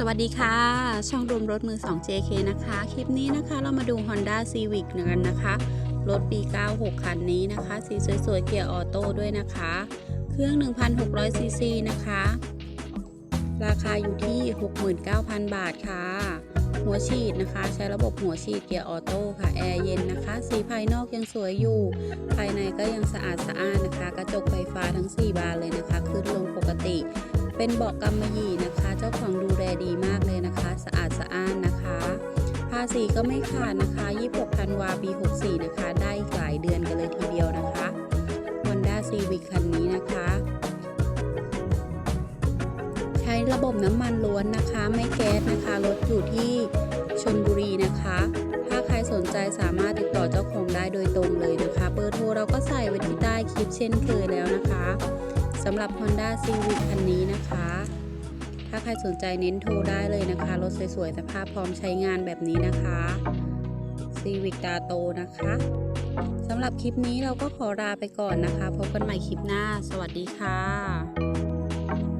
สวัสดีค่ะ ช่องรวมรถมือ 2 JK นะคะ คลิปนี้นะคะเรามาดู Honda Civic กันนะคะ รถปี 96 คันนี้นะคะ สีสวยๆ เกียร์ออโต้ด้วยนะคะ เครื่อง 1,600 ซีซีนะคะ ราคาอยู่ที่ 69,000 บาทค่ะ หัวฉีดนะคะ ใช้ระบบหัวฉีดเกียร์ออโต้ค่ะ แอร์เย็นนะคะ สีภายนอกยังสวยอยู่ ภายในก็ยังสะอาดสะอ้านนะคะ กระจกไฟฟ้าทั้ง 4 บานเลยนะคะ เป็นเบาะกำมะหยี่นะคะ เจ้าของดูแลดีมากเลยนะคะ สะอาดสะอ้านนะคะ ภาษีก็ไม่ขาดนะคะ 26ธันวาปี 64 นะคะ ได้หลายเดือนกันเลยทีเดียวนะคะ Honda Civic คันนี้นะคะ ใช้ระบบน้ำมันล้วนนะคะ ไม่แก๊สนะคะ รถอยู่ที่ชนบุรีนะคะ ถ้าใครสนใจสามารถติดต่อเจ้าของได้โดยตรงเลยนะคะ เบอร์โทรเราก็ใส่ไว้ที่ใต้คลิปเช่นเคยแล้วนะคะำหรับ Honda Civic คันนี้นะคะ ถ้าใครสนใจเน้นโทรได้เลยนะคะ รถสวยๆ สภาพพร้อมใช้งานแบบนี้นะคะ Civic ตาโตนะคะสำหรับคลิปนี้เราก็ขอลาไปก่อนนะคะ พบกันใหม่คลิปหน้า สวัสดีค่ะ